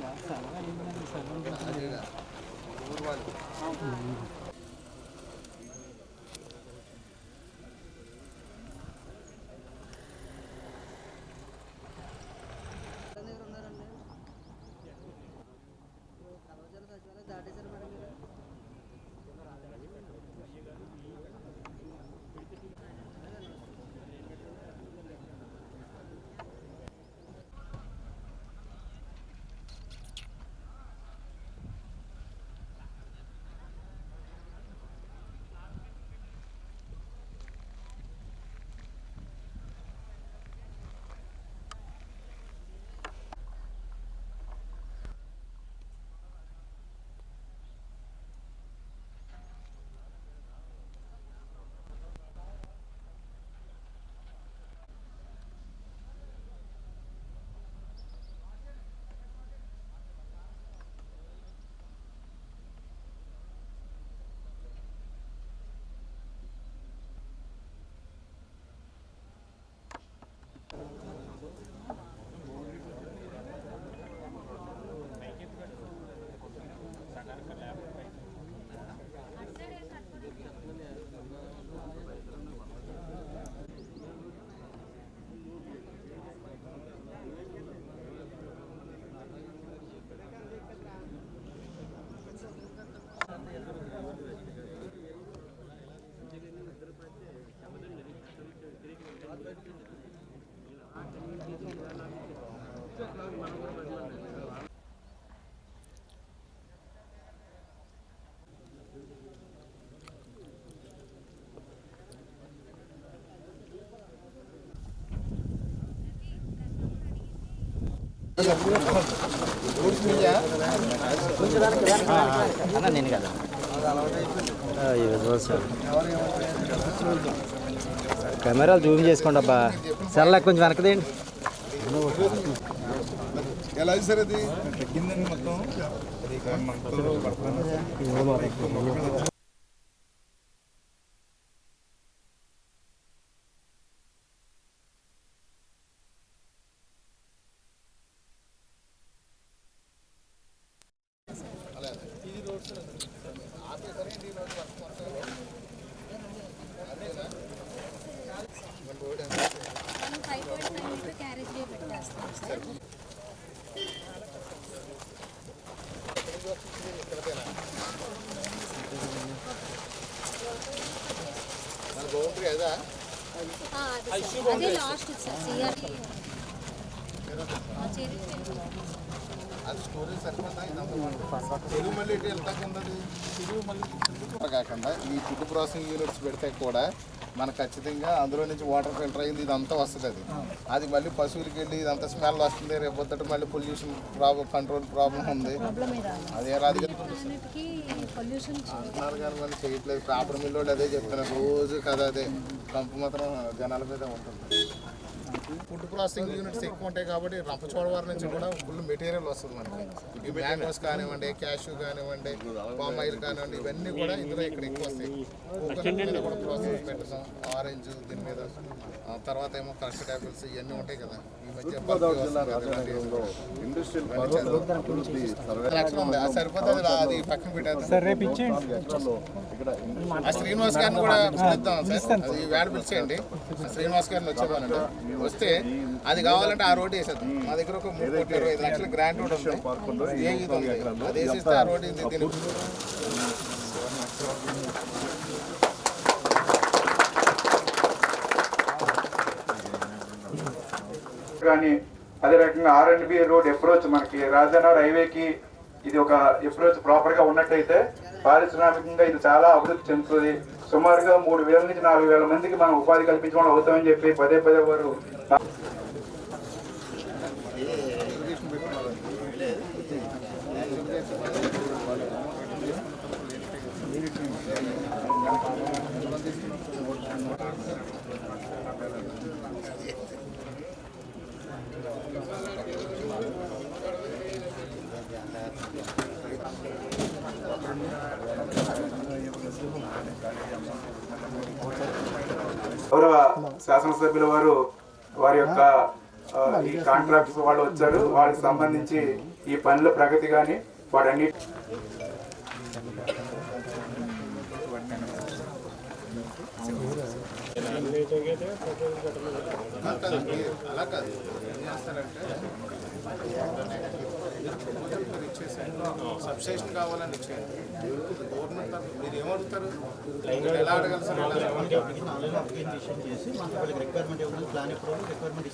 ഞാൻ സ്ഥലം అన్న నేను కదా సార్ కెమెరాలు జూమ్ చేసుకోండి అబ్బా. సెల్ కొంచెం వెనకదేండి ఎలా సరే అది? తగ్గిందండి మొత్తం అది మొత్తం పడుతున్నాను five point five meter carriage way పెట్టేస్తాం సార్ మన బౌండరీ అదా ఆ, అదే లాస్ట్ సార్ అది స్టోరేజ్ సరిపోతా కాకుండా ఈ ఫుడ్ ప్రాసెసింగ్ యూనిట్స్ పెడితే కూడా మనకు ఖచ్చితంగా అందులో నుంచి వాటర్ ఫిల్టర్ అయింది ఇదంతా వస్తుంది అది. అది మళ్ళీ పశువులకి వెళ్ళి ఇదంతా స్మెల్ వస్తుంది రేపు పొద్దుట మళ్ళీ పొల్యూషన్ ప్రాబ్లం కంట్రోల్ ప్రాబ్లం ఉంది. అదే రాదు అంటున్నారు కానీ మళ్ళీ చేయట్లేదు. పేపర్ మిల్ వాళ్ళు అదే చెప్తున్నారు. రోజు కదా అదే. కంపు మాత్రం జనాల మీద ఉంటుంది. ఫుడ్ ప్రాసెసింగ్ యూనిట్స్ ఎక్కువ ఉంటాయి కాబట్టి రంపచోడవరం నుంచి కూడా ఫుల్ మెటీరియల్ వస్తుంది మనకి. ఈ మ్యాంగోస్ కానివ్వండి క్యాషు కానివ్వండి పామ్ ఆయిల్ కానివ్వండి ఇవన్నీ కూడా ఇందులో ఇక్కడ ఎక్కువ వస్తాయి. కోకోనట్ మీద కూడా ప్రాసెస్ పెడతాం ఆరెంజ్ దీని మీద. ఆ తర్వాత ఏమో కస్టర్డ్ యాపిల్స్ ఇవన్నీ ఉంటాయి కదా. ఈ మధ్య సరిపోతుంది అది పక్కన శ్రీనివాస్ గారిని కూడా పిలుద్దాం సార్. అది వేడ పిలిచేయండి. శ్రీనివాస్ గారిని వచ్చేవాలంటే వస్తే అది కావాలంటే ఆ రోడ్డు వేసేద్దాం. మా దగ్గర ఒక మూడు కోట్ల ఇరవై ఐదు లక్షల గ్రాంట్ కూడా ఉంది ఏ ఇది ఉంది అది వేసేస్తే ఆ రోడ్డు ఇది దీనికి కానీ అదే రకంగా R and B road approach మనకి రాజధాని హైవేకి ఇది ఒక అప్రోచ్ ప్రాపర్గా ఉన్నట్టయితే పారిశ్రామికంగా ఇది చాలా అభివృద్ధి చెందుతుంది. సుమారుగా మూడు వేల నుంచి నాలుగు వేల మందికి మనం ఉపాధి కల్పించడం అవుతామని చెప్పి పదే పదే వారు గౌరవ శాసనసభ్యుల వారు వారి యొక్క ఈ కాంట్రాక్ట్స్ వాళ్ళు వచ్చారు వాళ్ళకి సంబంధించి ఈ పనుల ప్రగతి కానీ అలా కాదు ఏం చేస్తారంటే ఇచ్చేసేయండి సబ్స్టేషన్ కావాలని ఇచ్చేయండి మీరు ఏమడుగుతారు ఎలా అడగాలి సార్? ఎలా?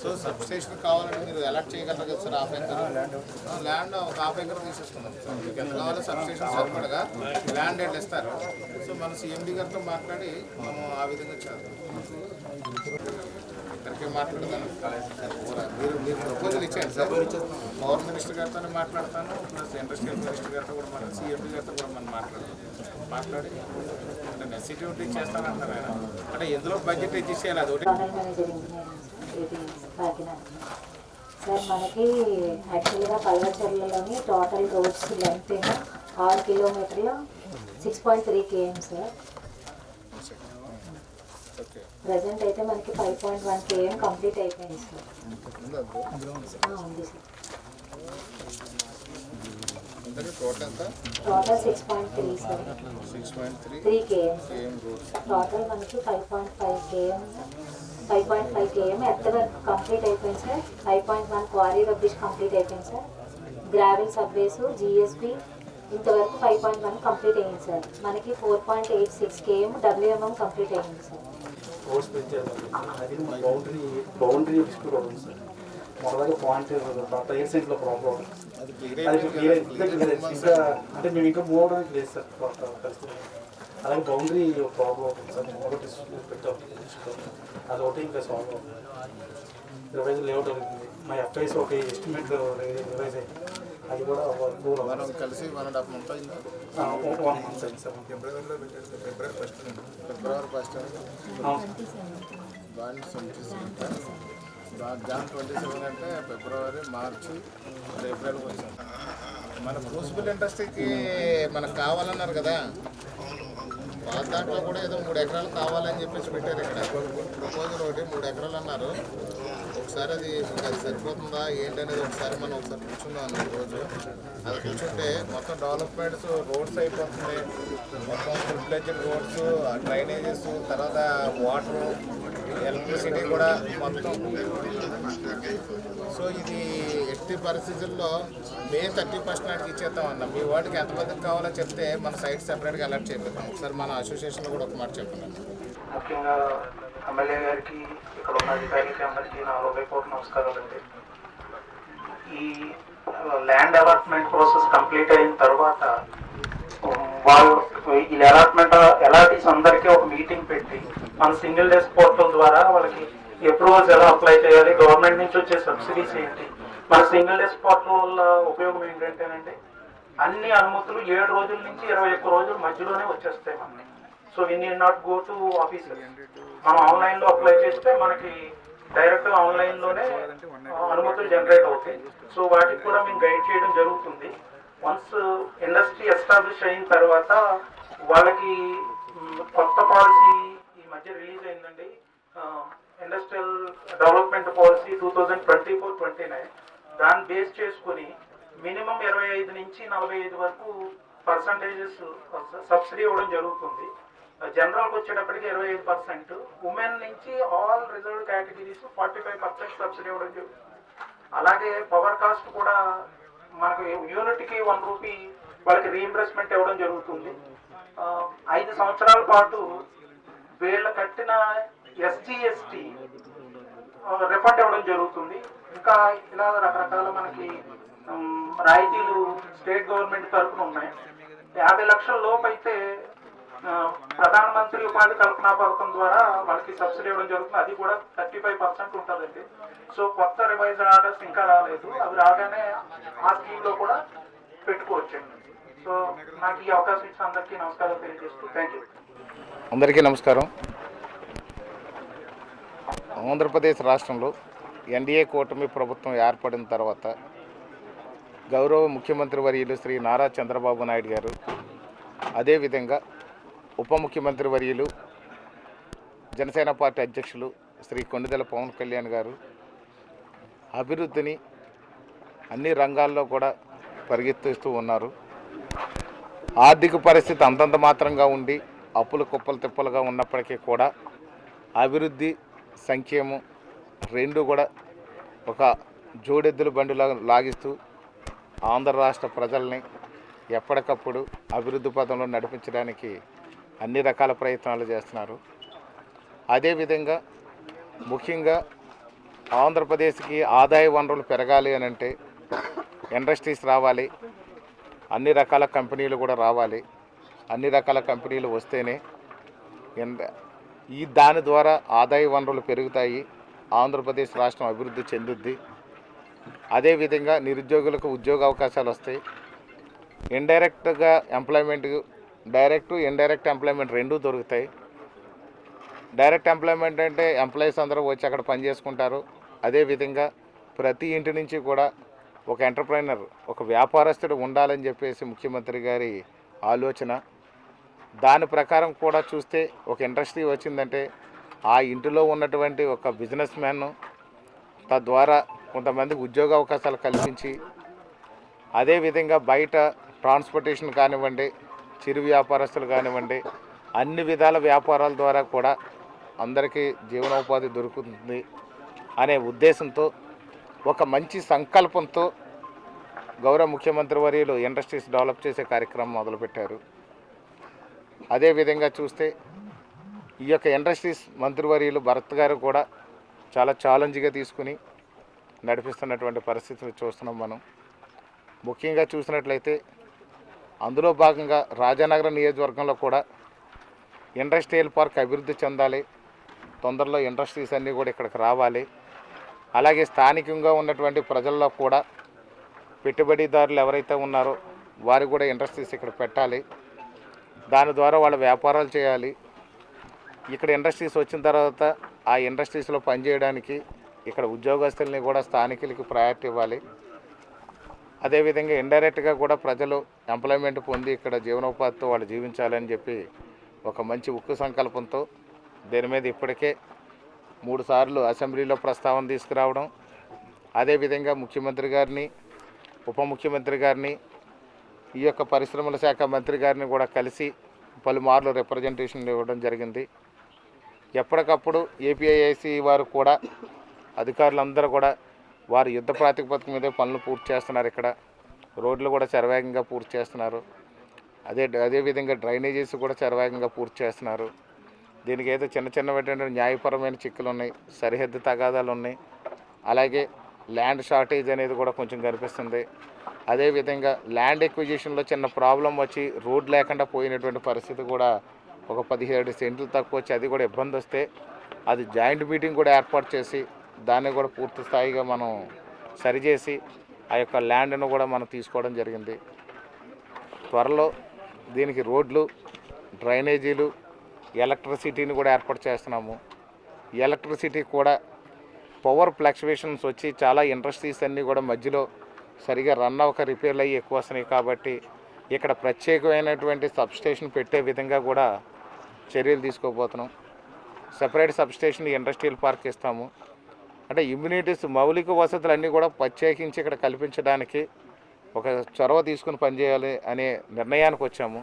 సో సబ్స్టేషన్ కావాలంటే మీరు అలాట్ చేయగలరు కదా సార్ హాఫ్ ఎకర్ ల్యాండ్ ఒక హాఫ్ ఎకర్ తీసేసుకున్నాం మీకు ఎంత కావాలో సబ్స్టేషన్ సరిపడగా ల్యాండ్ ఎట్లా ఇస్తారు. సో మన సిఎండి గారితో మాట్లాడి మనం ఆ విధంగా చేద్దాం. ఇక్కడికే మాట్లాడతాను. మీరు మీరు ప్రపోజల్ ఇచ్చాను సార్. పవర్ మినిస్టర్ గారితో మాట్లాడతాను. ప్లస్ ఇండస్ట్రియల్ మినిస్టర్ గారితో కూడా మనం సీఎండీ గారితో కూడా మనం మాట్లాడతాం. మాట్లాడి అంటే నెసిటివిటీ చేస్తానంటారు ఆయన. అంటే ఎందులో బడ్జెట్ ఇచ్చేయాలి అది ఒకటి. సార్ మనకి యాక్చువల్గా పల్లెచర్లలోని టోటల్ రోడ్స్ లెంత్ ఏమో ఆరు కిలోమీటర్లు six point three KM sir. Present అయితే మనకి five point one KM complete అయిపోయింది సార్ ఉంది సార్ టోటల్ ఎంత? Six point three sir three KM total మనకి five point five KM five point five KM earth work complete అయిపోయింది sir five point one quarry rubbish complete అయిపోయింది sir gravel subways GSB ఇంతవరకు five point one complete అయ్యింది sir మనకి four point eight six KM WMM complete అయ్యింది sir roads పెంచారు అది boundary boundary dispute అవుతుంది sir. మొదలగా పాయింట్ ఎయిట్ సెంట్లో ప్రాబ్లం. ఇంకా అంటే మేము ఇంకా మూవ్ అవడానికి లేదు సార్. పరిస్థితి. అలాగే బౌండరీ ప్రాబ్లం అవుతుంది సార్. మొదటి డిస్ప్యూట్ పెట్టాం. అది ఒకటి ఇంకా సాల్వ్ అవుతుంది. రివైజ్ లేఅవుట్ అవుతుంది మా ఎఫ్ఐస్ ఒక ఎస్టిమేట్ రివైజ్ అయింది. అది కూడా మనం కలిసి వన్ అండ్ హాఫ్ మంత్ అయిందా? వన్ మంత్ అయింది సార్. ఫిబ్రవరిలో February first February first twenty seven Jan twenty seven అంటే ఫిబ్రవరి మార్చి ఏప్రిల్ వచ్చాం. మన క్రూసిబుల్ ఇండస్ట్రీకి మనకు కావాలన్నారు కదా. వాళ్ళ దాంట్లో కూడా ఏదో మూడు ఎకరాలు కావాలని చెప్పేసి పెట్టారు ఇక్కడ. ప్రపోజల్ ఒకటి మూడు ఎకరాలు అన్నారు. ఒకసారి అది మీకు అది సరిపోతుందా ఏంటి అనేది ఒకసారి మనం ఒకసారి కూర్చుందాం ఈ రోజు అది కూర్చుంటే మొత్తం డెవలప్మెంట్స్ రోడ్స్ అయిపోతుంది మొత్తం ఫుడ్ రోడ్స్ డ్రైనేజెస్ తర్వాత వాటర్ ఎలక్ట్రిసిటీ కూడా మొత్తం. సో ఇది ఎట్టి పరిస్థితుల్లో మే థర్టీ ఫస్ట్ నాటికి ఇచ్చేద్దాం అన్న. మీ వాటికి ఎంత మందికి కావాలో చెప్తే మన సైట్ సెపరేట్గా అలర్ట్ చేపిద్దాం. ఒకసారి మన అసోసియేషన్లో కూడా ఒక మాట చెప్పండి. ముఖ్యంగా ఎమ్మెల్యే గారికి ఇక్కడ ఉన్న అధికారికి అందరికీ నా హృదయపూర్వక నమస్కారాలు అండి. ఈ ల్యాండ్ అలాట్మెంట్ ప్రాసెస్ కంప్లీట్ అయిన తర్వాత వాళ్ళు ఈ అలాట్మెంట్ అలాటీస్ అందరికీ ఒక మీటింగ్ పెట్టి మన సింగిల్ డెస్క్ పోర్టల్ ద్వారా వాళ్ళకి అప్రూవల్స్ ఎలా అప్లై చేయాలి గవర్నమెంట్ నుంచి వచ్చే సబ్సిడీస్ ఏంటి మన సింగిల్ డెస్క్ పట్టడం వల్ల ఉపయోగం ఏంటంటేనండి అన్ని అనుమతులు ఏడు రోజుల నుంచి ఇరవై ఒక్క రోజుల మధ్యలోనే వచ్చేస్తాయి మనకి. So we need not go to officer మనం ఆన్లైన్లో అప్లై చేస్తే మనకి డైరెక్ట్ ఆన్లైన్లోనే అనుమతులు జనరేట్ అవుతాయి. సో వాటికి కూడా మేము గైడ్ చేయడం జరుగుతుంది. వన్స్ ఇండస్ట్రీ ఎస్టాబ్లిష్ అయిన తర్వాత వాళ్ళకి కొత్త పాలసీ ఈ మధ్య రిలీజ్ అయిందండి. Industrial development policy two thousand twenty four twenty nine base చేసుకొని మినిమం ఇరవై ఐదు నుంచి నలభై ఐదు వరకు పర్సంటేజెస్ సబ్సిడీ ఇవ్వడం జరుగుతుంది. జనరల్కి వచ్చేటప్పటికి ఇరవై ఐదు పర్సెంట్ ఉమెన్ నుంచి all reserve categories forty five percent subsidy ఇవ్వడం జరుగుతుంది. అలాగే పవర్ కాస్ట్ కూడా మనకు యూనిట్కి వన్ రూపీ వాళ్ళకి రీఇంబర్స్మెంట్ ఇవ్వడం జరుగుతుంది. ఐదు సంవత్సరాల పాటు వీళ్ళ కట్టిన ఎస్జీఎస్టీ రిఫండ్ ఇవ్వడం జరుగుతుంది. ఇంకా ఇలా రకరకాల మనకి రాయితీలు స్టేట్ గవర్నమెంట్ తరఫున ఉన్నాయి. యాభై లక్షల లోపు అయితే ప్రధానమంత్రి ఉపాధి కల్పన పథకం ద్వారా వాళ్ళకి సబ్సిడీ ఇవ్వడం జరుగుతుంది. అది కూడా థర్టీ ఫైవ్ పర్సెంట్ ఉంటుందండి. సో కొత్త రివైజ్డ్ ఆర్డర్స్ ఇంకా రాలేదు. అవి రాగానే ఆ స్కీమ్లో కూడా పెట్టుకోవచ్చండి సో నాకు ఈ అవకాశం ఇచ్చిన అందరికీ నమస్కారం తెలియజేస్తూ థ్యాంక్ యూ అందరికీ నమస్కారం. ఆంధ్రప్రదేశ్ రాష్ట్రంలో ఎన్డీఏ కూటమి ప్రభుత్వం ఏర్పడిన తర్వాత గౌరవ ముఖ్యమంత్రి వర్యులు శ్రీ నారా చంద్రబాబు నాయుడు గారు అదేవిధంగా ఉప ముఖ్యమంత్రి వర్యులు జనసేన పార్టీ అధ్యక్షులు శ్రీ కొండిదెల పవన్ కళ్యాణ్ గారు అభివృద్ధిని అన్ని రంగాల్లో కూడా పరిగెత్తిస్తూ ఉన్నారు. ఆర్థిక పరిస్థితి అంతంత మాత్రంగా ఉండి అప్పులు కుప్పలు తిప్పలుగా ఉన్నప్పటికీ కూడా అభివృద్ధి సంక్షేమం రెండు కూడా ఒక జోడెద్దుల బండిలా లాగిస్తూ ఆంధ్ర రాష్ట్ర ప్రజల్ని ఎప్పటికప్పుడు అభివృద్ధి పదంలో నడిపించడానికి అన్ని రకాల ప్రయత్నాలు చేస్తున్నారు. అదేవిధంగా ముఖ్యంగా ఆంధ్రప్రదేశ్కి ఆదాయ వనరులు పెరగాలి అని అంటే ఇండస్ట్రీస్ రావాలి అన్ని రకాల కంపెనీలు కూడా రావాలి. అన్ని రకాల కంపెనీలు వస్తేనే ఈ దాని ద్వారా ఆదాయ వనరులు పెరుగుతాయి. ఆంధ్రప్రదేశ్ రాష్ట్రం అభివృద్ధి చెందుద్ది. అదేవిధంగా నిరుద్యోగులకు ఉద్యోగ అవకాశాలు వస్తాయి. ఇండైరెక్ట్గా ఎంప్లాయ్మెంట్ డైరెక్ట్ ఇండైరెక్ట్ ఎంప్లాయ్మెంట్ రెండూ దొరుకుతాయి. డైరెక్ట్ ఎంప్లాయ్మెంట్ అంటే ఎంప్లాయీస్ అందరూ వచ్చి అక్కడ పని చేసుకుంటారు. అదేవిధంగా ప్రతి ఇంటి నుంచి కూడా ఒక ఎంటర్ప్రైనర్ ఒక వ్యాపారస్తుడు ఉండాలని చెప్పేసి ముఖ్యమంత్రి గారి ఆలోచన. దాని ప్రకారం కూడా చూస్తే ఒక ఇండస్ట్రీ వచ్చిందంటే ఆ ఇంటిలో ఉన్నటువంటి ఒక బిజినెస్ మ్యాన్ తద్వారా కొంతమందికి ఉద్యోగ అవకాశాలు కల్పించి అదేవిధంగా బయట ట్రాన్స్పోర్టేషన్ కానివ్వండి చిరు వ్యాపారస్తులు కానివ్వండి అన్ని విధాల వ్యాపారాల ద్వారా కూడా అందరికీ జీవనోపాధి దొరుకుతుంది అనే ఉద్దేశంతో ఒక మంచి సంకల్పంతో గౌరవ ముఖ్యమంత్రి వర్యులు ఇండస్ట్రీస్ డెవలప్ చేసే కార్యక్రమం మొదలుపెట్టారు. అదేవిధంగా చూస్తే ఈ యొక్క ఇండస్ట్రీస్ మంత్రివర్యులు భరత్ గారు కూడా చాలా ఛాలెంజ్గా తీసుకుని నడిపిస్తున్నటువంటి పరిస్థితిని చూస్తున్నాం మనం. ముఖ్యంగా చూసినట్లయితే అందులో భాగంగా రాజానగరం నియోజకవర్గంలో కూడా ఇండస్ట్రియల్ పార్క్ అభివృద్ధి చెందాలి తొందరలో ఇండస్ట్రీస్ అన్నీ కూడా ఇక్కడికి రావాలి. అలాగే స్థానికంగా ఉన్నటువంటి ప్రజల్లో కూడా పెట్టుబడిదారులు ఎవరైతే ఉన్నారో వారు కూడా ఇండస్ట్రీస్ ఇక్కడ పెట్టాలి. దాని ద్వారా వాళ్ళ వ్యాపారాలు చేయాలి. ఇక్కడ ఇండస్ట్రీస్ వచ్చిన తర్వాత ఆ ఇండస్ట్రీస్లో పనిచేయడానికి ఇక్కడ ఉద్యోగస్తుల్ని కూడా స్థానికులకి ప్రయారిటీ ఇవ్వాలి. అదేవిధంగా ఇండైరెక్ట్గా కూడా ప్రజలు ఎంప్లాయ్మెంట్ పొంది ఇక్కడ జీవనోపాధితో వాళ్ళు జీవించాలని చెప్పి ఒక మంచి ఉక్కు సంకల్పంతో దీని మీద ఇప్పటికే మూడు సార్లు అసెంబ్లీలో ప్రస్తావన తీసుకురావడం. అదేవిధంగా ముఖ్యమంత్రి గారిని ఉప ముఖ్యమంత్రి గారిని ఈ యొక్క పరిశ్రమల శాఖ మంత్రి గారిని కూడా కలిసి పలుమార్లు రిప్రజెంటేషన్లు ఇవ్వడం జరిగింది. ఎప్పటికప్పుడు ఏపీఐఐసి వారు కూడా అధికారులందరూ కూడా వారు యుద్ధ ప్రాతిపదిక మీదే పనులు పూర్తి చేస్తున్నారు ఇక్కడ. రోడ్లు కూడా చరవేగంగా పూర్తి చేస్తున్నారు. అదే అదేవిధంగా డ్రైనేజెస్ కూడా చరవేగంగా పూర్తి చేస్తున్నారు. దీనికి ఏదో చిన్న చిన్నటువంటి న్యాయపరమైన చిక్కులు ఉన్నాయి సరిహద్దు తగాదాలు ఉన్నాయి. అలాగే ల్యాండ్ షార్టేజ్ అనేది కూడా కొంచెం కనిపిస్తుంది. అదేవిధంగా ల్యాండ్ ఎక్విజిషన్లో చిన్న ప్రాబ్లం వచ్చి రోడ్ లేకుండా పోయినటువంటి పరిస్థితి కూడా ఒక పదిహేడు సెంట్లు తక్కువ వచ్చి అది కూడా ఇబ్బంది వస్తే అది జాయింట్ మీటింగ్ కూడా ఏర్పాటు చేసి దాన్ని కూడా పూర్తి స్థాయిగా మనం సరిచేసి ఆ యొక్క ల్యాండ్ను కూడా మనం తీసుకోవడం జరిగింది. త్వరలో దీనికి రోడ్లు డ్రైనేజీలు ఎలక్ట్రిసిటీని కూడా ఏర్పాటు చేస్తున్నాము. ఎలక్ట్రిసిటీ కూడా పవర్ ఫ్లక్చువేషన్స్ వచ్చి చాలా ఇండస్ట్రీస్ అన్నీ కూడా మధ్యలో సరిగా రన్ అవ్వక రిపేర్లు అయ్యి ఎక్కువ వస్తున్నాయి కాబట్టి ఇక్కడ ప్రత్యేకమైనటువంటి సబ్స్టేషన్ పెట్టే విధంగా కూడా చర్యలు తీసుకోబోతున్నాం. సపరేట్ సబ్స్టేషన్ ఇండస్ట్రియల్ పార్క్ ఇస్తాము. అంటే ఇమ్యూనిటీస్ మౌలిక వసతులు అన్నీ కూడా ప్రత్యేకించి ఇక్కడ కల్పించడానికి ఒక చొరవ తీసుకుని పనిచేయాలి అనే నిర్ణయానికి వచ్చాము.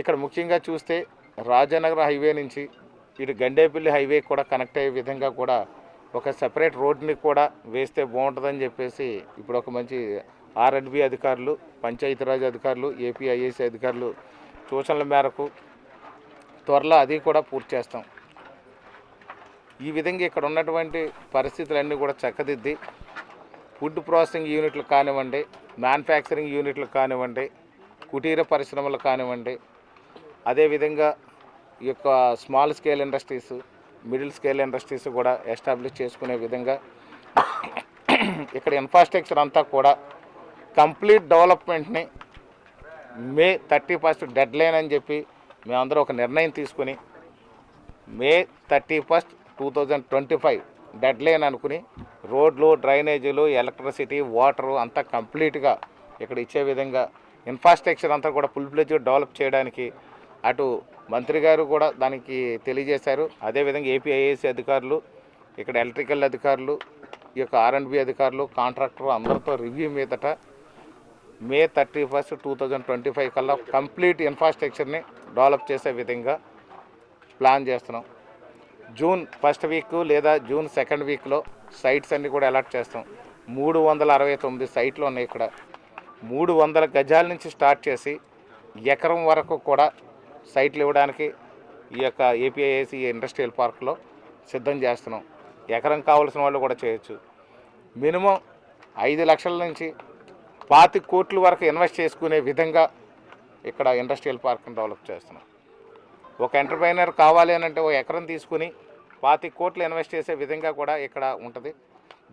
ఇక్కడ ముఖ్యంగా చూస్తే రాజానగర్ హైవే నుంచి ఇటు గండేపల్లి హైవే కూడా కనెక్ట్ అయ్యే విధంగా కూడా ఒక సపరేట్ రోడ్ని కూడా వేస్తే బాగుంటుందని చెప్పేసి ఇప్పుడు ఒక మంచి ఆర్ఎండ్బి అధికారులు పంచాయతీరాజ్ అధికారులు ఏపీఐఏసీ అధికారులు సూచనల మేరకు త్వరలో అది కూడా పూర్తి చేస్తాం. ఈ విధంగా ఇక్కడ ఉన్నటువంటి పరిస్థితులన్నీ కూడా చక్కదిద్ది. ఫుడ్ ప్రాసెసింగ్ యూనిట్లు కానివ్వండి మ్యానుఫ్యాక్చరింగ్ యూనిట్లు కానివ్వండి కుటీర పరిశ్రమలు కానివ్వండి అదేవిధంగా ఈ యొక్క small scale industries middle scale industries కూడా ఎస్టాబ్లిష్ చేసుకునే విధంగా ఇక్కడ ఇన్ఫ్రాస్ట్రక్చర్ అంతా కూడా కంప్లీట్ డెవలప్మెంట్ని May thirty first deadline అని చెప్పి మేమందరం ఒక నిర్ణయం తీసుకుని May thirty first two thousand twenty five deadline అనుకుని రోడ్లు డ్రైనేజీలు ఎలక్ట్రిసిటీ వాటరు అంతా కంప్లీట్గా ఇక్కడ ఇచ్చే విధంగా ఇన్ఫ్రాస్ట్రక్చర్ అంతా కూడా ఫుల్ ఫ్లెజ్ డెవలప్ చేయడానికి అటు మంత్రి గారు కూడా దానికి తెలియజేశారు. అదేవిధంగా ఏపీఐఏసీ అధికారులు ఇక్కడ ఎలక్ట్రికల్ అధికారులు ఈ యొక్క ఆర్ అండ్ బి అధికారులు కాంట్రాక్టర్ అందరితో రివ్యూ మీదట May thirty first two thousand twenty five కల్లా కంప్లీట్ ఇన్ఫ్రాస్ట్రక్చర్ని డెవలప్ చేసే విధంగా ప్లాన్ చేస్తున్నాం. జూన్ ఫస్ట్ వీక్ లేదా జూన్ సెకండ్ వీక్లో సైట్స్ అన్నీ కూడా అలాట్ చేస్తాం. మూడు వందల అరవై తొమ్మిది సైట్లు ఉన్నాయి ఇక్కడ. మూడు వందల గజాల నుంచి స్టార్ట్ చేసి ఎకరం వరకు కూడా సైట్లు ఇవ్వడానికి ఈ యొక్క ఏపీఐఏసి ఇండస్ట్రియల్ పార్క్లో సిద్ధం చేస్తున్నాం. ఎకరం కావాల్సిన వాళ్ళు కూడా చేయొచ్చు. మినిమం ఐదు లక్షల నుంచి పాతి కోట్ల వరకు ఇన్వెస్ట్ చేసుకునే విధంగా ఇక్కడ ఇండస్ట్రియల్ పార్క్ని డెవలప్ చేస్తున్నాం ఒక ఎంటర్ప్రైనర్ కావాలి అని అంటే ఒక ఎకరం తీసుకుని పాతి కోట్లు ఇన్వెస్ట్ చేసే విధంగా కూడా ఇక్కడ ఉంటుంది.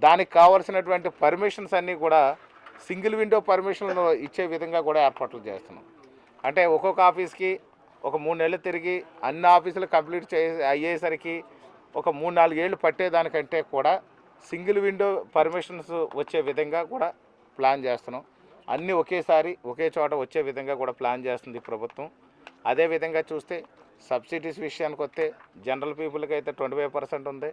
దానికి కావాల్సినటువంటి పర్మిషన్స్ అన్నీ కూడా సింగిల్ విండో పర్మిషన్లు ఇచ్చే విధంగా కూడా ఏర్పాట్లు చేస్తున్నాం. అంటే ఒక్కొక్క ఆఫీస్కి ఒక మూడు నెలలు తిరిగి అన్ని ఆఫీసులు కంప్లీట్ చే అయ్యేసరికి ఒక మూడు నాలుగేళ్ళు పట్టేదానికంటే కూడా సింగిల్ విండో పర్మిషన్స్ వచ్చే విధంగా కూడా ప్లాన్ చేస్తున్నాం. అన్నీ ఒకేసారి ఒకే చోట వచ్చే విధంగా కూడా ప్లాన్ చేస్తుంది ప్రభుత్వం. అదే విధంగా చూస్తే సబ్సిడీస్ విషయానికి వస్తే జనరల్ పీపుల్కి అయితే ట్వంటీ ఫైవ్ పర్సెంట్ ఉంది.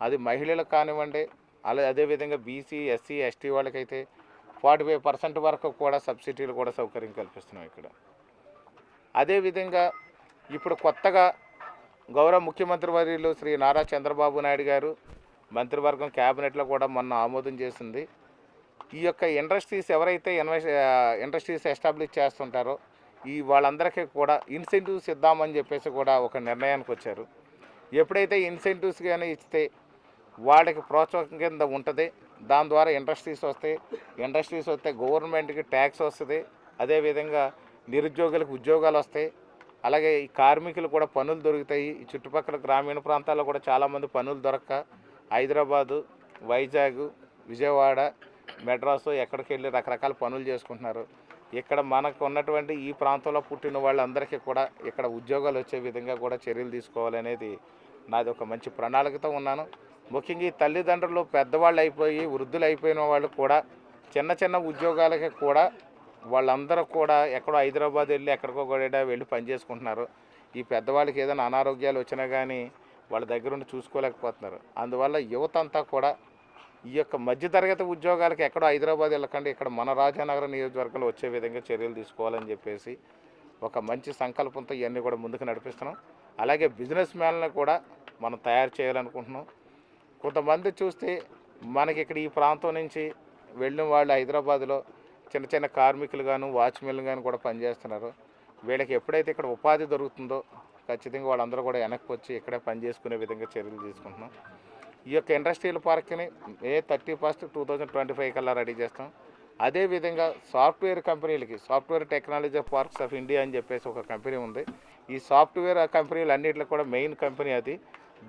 అది మహిళలకు కానివ్వండి అలా అదేవిధంగా బీసీ ఎస్సీ ఎస్టీ వాళ్ళకైతే ఫార్టీ ఫైవ్ పర్సెంట్ వరకు కూడా సబ్సిడీలు కూడా సౌకర్యం కల్పిస్తున్నాం ఇక్కడ. అదేవిధంగా ఇప్పుడు కొత్తగా గౌరవ ముఖ్యమంత్రి వర్యులు శ్రీ నారా చంద్రబాబు నాయుడు గారు మంత్రివర్గం క్యాబినెట్లో కూడా మొన్న ఆమోదం చేసింది. ఈ యొక్క ఇండస్ట్రీస్ ఎవరైతే ఇన్వెస్ట్ ఇండస్ట్రీస్ ఎస్టాబ్లిష్ చేస్తుంటారో ఈ వాళ్ళందరికీ కూడా ఇన్సెంటివ్స్ ఇద్దామని చెప్పేసి కూడా ఒక నిర్ణయానికి వచ్చారు. ఎప్పుడైతే ఇన్సెంటివ్స్ కానీ ఇస్తే వాళ్ళకి ప్రోత్సాహం కింద ఉంటుంది దాని ద్వారా ఇండస్ట్రీస్ వస్తాయి ఇండస్ట్రీస్ వస్తే గవర్నమెంట్కి ట్యాక్స్ వస్తుంది అదేవిధంగా నిరుద్యోగులకు ఉద్యోగాలు వస్తాయి అలాగే ఈ కార్మికులు కూడా పనులు దొరుకుతాయి. ఈ చుట్టుపక్కల గ్రామీణ ప్రాంతాల్లో కూడా చాలామంది పనులు దొరక్క హైదరాబాదు వైజాగ్ విజయవాడ మెడ్రాసు ఎక్కడికి వెళ్ళి రకరకాల పనులు చేసుకుంటున్నారు. ఇక్కడ మనకు ఉన్నటువంటి ఈ ప్రాంతంలో పుట్టిన వాళ్ళందరికీ కూడా ఇక్కడ ఉద్యోగాలు వచ్చే విధంగా కూడా చర్యలు తీసుకోవాలనేది నాది ఒక మంచి ప్రణాళికతో ఉన్నాను. ముఖ్యంగా ఈ తల్లిదండ్రులు పెద్దవాళ్ళు అయిపోయి వృద్ధులు అయిపోయిన వాళ్ళు కూడా చిన్న చిన్న ఉద్యోగాలకి కూడా వాళ్ళందరూ కూడా ఎక్కడో హైదరాబాద్ వెళ్ళి ఎక్కడికో కూడా వెళ్ళి పని చేసుకుంటున్నారు. ఈ పెద్దవాళ్ళకి ఏదైనా అనారోగ్యాలు వచ్చినా కానీ వాళ్ళ దగ్గర ఉండి చూసుకోలేకపోతున్నారు. అందువల్ల యువత అంతా కూడా ఈ యొక్క మధ్యతరగతి ఉద్యోగాలకు ఎక్కడో హైదరాబాద్ వెళ్ళకండి. ఇక్కడ మన రాజానగరం నియోజకవర్గంలో వచ్చే విధంగా చర్యలు తీసుకోవాలని చెప్పేసి ఒక మంచి సంకల్పంతో ఇవన్నీ కూడా ముందుకు నడిపిస్తున్నాం. అలాగే బిజినెస్ మ్యాన్లను కూడా మనం తయారు చేయాలనుకుంటున్నాం. కొంతమంది చూస్తే మనకి ఇక్కడ ఈ ప్రాంతం నుంచి వెళ్ళిన వాళ్ళు హైదరాబాద్లో చిన్న చిన్న కార్మికులు గాను వాచ్మెన్లు గాను కూడా పనిచేస్తున్నారు. వీళ్ళకి ఎప్పుడైతే ఇక్కడ ఉపాధి దొరుకుతుందో ఖచ్చితంగా వాళ్ళందరూ కూడా వెనక్కి వచ్చి ఇక్కడే పని చేసుకునే విధంగా చర్యలు తీసుకుంటున్నాం. ఈ యొక్క industrial పార్క్ని May thirty first two thousand twenty five కల్లా రెడీ చేస్తాం. అదేవిధంగా సాఫ్ట్వేర్ కంపెనీలకి software technology parks of India అని చెప్పేసి ఒక కంపెనీ ఉంది. ఈ సాఫ్ట్వేర్ కంపెనీలు అన్నింటిలో కూడా మెయిన్ కంపెనీ అది.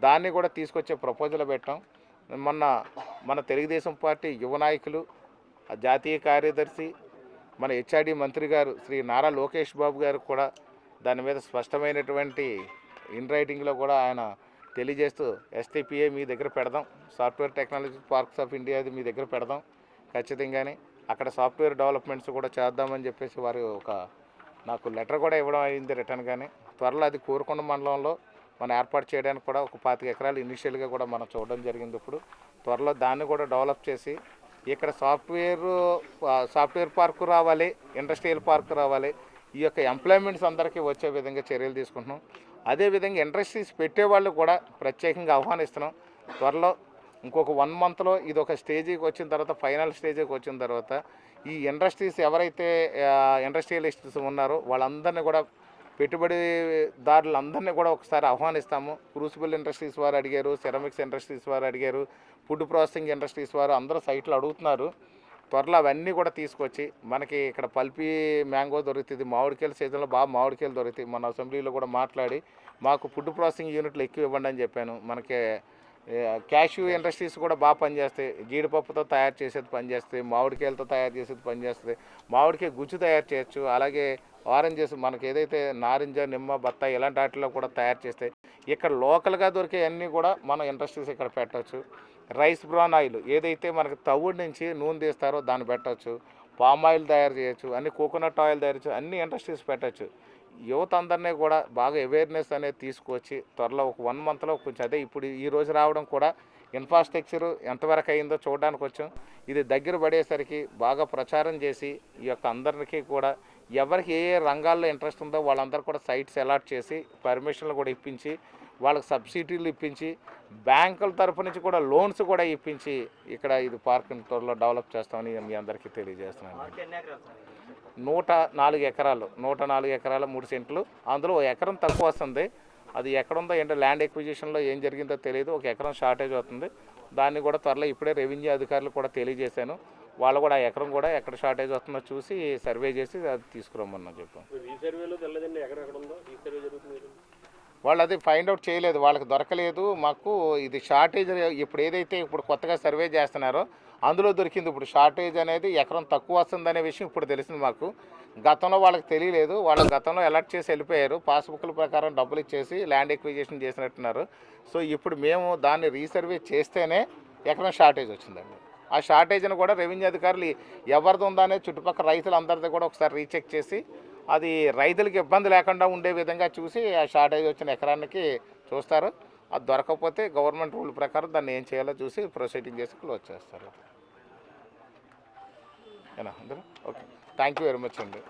దాన్ని కూడా తీసుకొచ్చే ప్రపోజల్ పెట్టాం. మొన్న మన తెలుగుదేశం పార్టీ యువ నాయకులు జాతీయ కార్యదర్శి మన హెచ్ఆర్డి మంత్రి గారు శ్రీ నారా లోకేష్ బాబు గారు కూడా దాని మీద స్పష్టమైనటువంటి ఇన్ రైటింగ్లో కూడా ఆయన తెలియజేస్తూ ఎస్టీపీఏ మీ దగ్గర పెడదాం. సాఫ్ట్వేర్ టెక్నాలజీ పార్క్స్ ఆఫ్ ఇండియాది మీ దగ్గర పెడదాం. ఖచ్చితంగానే అక్కడ సాఫ్ట్వేర్ డెవలప్మెంట్స్ కూడా చేద్దామని చెప్పేసి వారు ఒక నాకు లెటర్ కూడా ఇవ్వడం అయింది రిటర్న్ కానీ త్వరలో అది కోరుకొండ మండలంలో మనం ఏర్పాటు చేయడానికి కూడా ఒక పాతిక ఎకరాలు ఇనిషియల్గా కూడా మనం చూడడం జరిగింది ఇప్పుడు. త్వరలో దాన్ని కూడా డెవలప్ చేసి ఇక్కడ సాఫ్ట్వేర్ సాఫ్ట్వేర్ పార్క్ రావాలి ఇండస్ట్రియల్ పార్క్ రావాలి. ఈ యొక్క ఎంప్లాయ్మెంట్స్ అందరికీ వచ్చే విధంగా చర్యలు తీసుకుంటున్నాం. అదేవిధంగా ఇండస్ట్రీస్ పెట్టేవాళ్ళు కూడా ప్రత్యేకంగా ఆహ్వానిస్తున్నాం. త్వరలో ఇంకొక వన్ మంత్లో ఇది ఒక స్టేజీకి వచ్చిన తర్వాత ఫైనల్ స్టేజీకి వచ్చిన తర్వాత ఈ ఇండస్ట్రీస్ ఎవరైతే ఇండస్ట్రియలిస్ట్స్ ఉన్నారో వాళ్ళందరినీ కూడా పెట్టుబడిదారులందరినీ కూడా ఒకసారి ఆహ్వానిస్తాము. క్రూసిబుల్ ఇండస్ట్రీస్ వారు అడిగారు సెరమిక్స్ ఇండస్ట్రీస్ వారు అడిగారు ఫుడ్ ప్రాసెసింగ్ ఇండస్ట్రీస్ వారు అందరూ సైట్లు అడుగుతున్నారు. త్వరలో అవన్నీ కూడా తీసుకొచ్చి మనకి ఇక్కడ పల్పి మ్యాంగో దొరుకుతుంది. మామిడికాయల సీజన్లో బాగా మామిడికాయలు దొరుకుతాయి. మన అసెంబ్లీలో కూడా మాట్లాడి మాకు ఫుడ్ ప్రాసెసింగ్ యూనిట్లు ఎక్కువ ఇవ్వండి అని చెప్పాను. మనకి క్యాష్యూ ఇండస్ట్రీస్ కూడా బాగా పనిచేస్తాయి. జీడిపప్పుతో తయారు చేసేది పనిచేస్తాయి. మామిడికాయలతో తయారు చేసేది పనిచేస్తుంది మామిడికాయ గుజ్జు తయారు చేయొచ్చు. అలాగే ఆరెంజెస్ మనకి ఏదైతే నారింజ నిమ్మ బత్తాయి ఇలాంటి వాటిలో కూడా తయారు చేస్తాయి. ఇక్కడ లోకల్గా దొరికే అన్నీ కూడా మనం ఇండస్ట్రీస్ ఇక్కడ పెట్టవచ్చు రైస్ బ్రాన్ ఆయిల్ ఏదైతే మనకి తవుడు నుంచి నూనె తీస్తారో దాన్ని పెట్టవచ్చు పామ్ ఆయిల్ తయారు చేయొచ్చు అన్ని కోకోనట్ ఆయిల్ తయారు చేయొచ్చు అన్ని ఇండస్ట్రీస్ పెట్టచ్చు. యువత అందరినీ కూడా బాగా అవేర్నెస్ అనేది తీసుకొచ్చి త్వరలో ఒక వన్ మంత్లో కొంచెం అదే ఇప్పుడు ఈ రోజు రావడం కూడా ఇన్ఫ్రాస్ట్రక్చర్ ఎంతవరకు అయిందో చూడడానికి వచ్చాం. ఇది దగ్గర పడేసరికి బాగా ప్రచారం చేసి ఈ యొక్క అందరికీ కూడా ఎవరికి ఏ ఏ రంగాల్లో ఇంట్రెస్ట్ ఉందో వాళ్ళందరూ కూడా సైట్స్ అలాట్ చేసి పర్మిషన్లు కూడా ఇప్పించి వాళ్ళకి సబ్సిడీలు ఇప్పించి బ్యాంకుల తరపు నుంచి కూడా లోన్స్ కూడా ఇప్పించి ఇక్కడ ఇది పార్క్ త్వరలో డెవలప్ చేస్తామని మీ అందరికీ తెలియజేస్తున్నాను. నూట నాలుగు ఎకరాలు నూట నాలుగు ఎకరాల మూడు సెంట్లు. అందులో ఒక ఎకరం తక్కువ వస్తుంది. అది ఎక్కడుందో ఏంటో ల్యాండ్ ఎక్విజిషన్లో ఏం జరిగిందో తెలియదు. ఒక ఎకరం షార్టేజ్ అవుతుంది. దాన్ని కూడా త్వరలో ఇప్పుడే రెవెన్యూ అధికారులు కూడా తెలియజేశాను. వాళ్ళు కూడా ఆ ఎకరం కూడా ఎక్కడ షార్టేజ్ అవుతుందో చూసి సర్వే చేసి అది తీసుకురమ్మన్నా చెప్పాం. వాళ్ళు అది ఫైండ్ అవుట్ చేయలేదు వాళ్ళకి దొరకలేదు. మాకు ఇది షార్టేజ్ ఇప్పుడు ఏదైతే ఇప్పుడు కొత్తగా సర్వే చేస్తున్నారో అందులో దొరికింది ఇప్పుడు షార్టేజ్ అనేది ఎకరం తక్కువ వస్తుందనే విషయం ఇప్పుడు తెలిసింది మాకు. గతంలో వాళ్ళకి తెలియలేదు వాళ్ళు గతంలో అలర్ట్ చేసి వెళ్ళిపోయారు. పాస్బుక్ల ప్రకారం డబ్బులు ఇచ్చేసి ల్యాండ్ ఎక్విజేషన్ చేసినట్టున్నారు. సో ఇప్పుడు మేము దాన్ని రీసర్వే చేస్తేనే ఎకరం షార్టేజ్ వచ్చిందండి. ఆ షార్టేజ్ని కూడా రెవెన్యూ అధికారులు ఎవరిది ఉందనే చుట్టుపక్కల రైతులందరిది కూడా ఒకసారి రీచెక్ చేసి అది రైతులకు ఇబ్బంది లేకుండా ఉండే విధంగా చూసి ఆ షార్టేజ్ వచ్చిన ఎకరానికి చూస్తారు. అది దొరకకపోతే గవర్నమెంట్ రూల్ ప్రకారం దాన్ని ఏం చేయాలో చూసి ప్రొసీడింగ్ చేసి క్లోజ్ చేస్తారు. ఏనా? అందరూ? Okay. Thank you very much అండి.